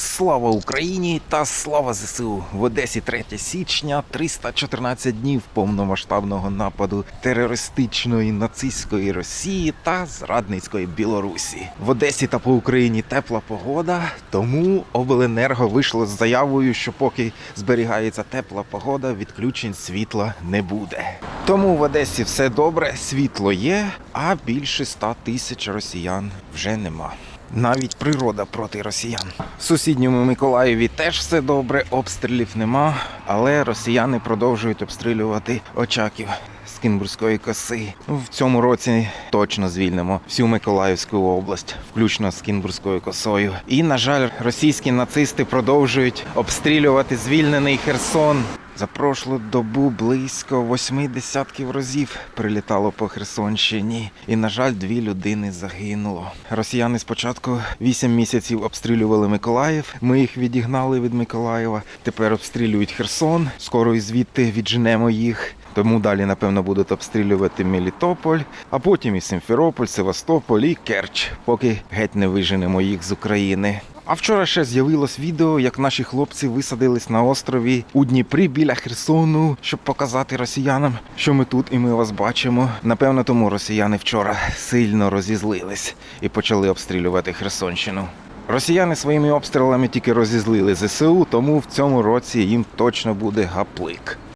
Слава Україні та слава ЗСУ в Одесі 3 січня, 314 днів повномасштабного нападу терористичної нацистської Росії та зрадницької Білорусі. В Одесі та по Україні тепла погода, тому обленерго вийшло з заявою, що поки зберігається тепла погода, відключень світла не буде. Тому в Одесі все добре, світло є, а більше 100 тисяч росіян вже нема. Навіть природа проти росіян. В сусідньому Миколаєві теж все добре, обстрілів нема, але росіяни продовжують обстрілювати очаків з Кінбурзької коси. В цьому році точно звільнимо всю Миколаївську область, включно з Кінбурзькою косою. І, на жаль, російські нацисти продовжують обстрілювати звільнений Херсон. За прошлу добу близько восьми десятків разів прилітало по Херсонщині, і на жаль, дві людини загинуло. Росіяни спочатку вісім місяців обстрілювали Миколаїв. Ми їх відігнали від Миколаєва. Тепер обстрілюють Херсон. Скоро і звідти відженемо їх. Тому далі, напевно, будуть обстрілювати Мелітополь, а потім і Симферополь, Севастополь і Керч, поки геть не виженемо їх з України. А вчора ще з'явилось відео, як наші хлопці висадились на острові у Дніпрі біля Херсону, щоб показати росіянам, що ми тут і ми вас бачимо. Напевно, тому росіяни вчора сильно розізлились і почали обстрілювати Херсонщину. Росіяни своїми обстрілами тільки розізлили ЗСУ, тому в цьому році їм точно буде гаплик.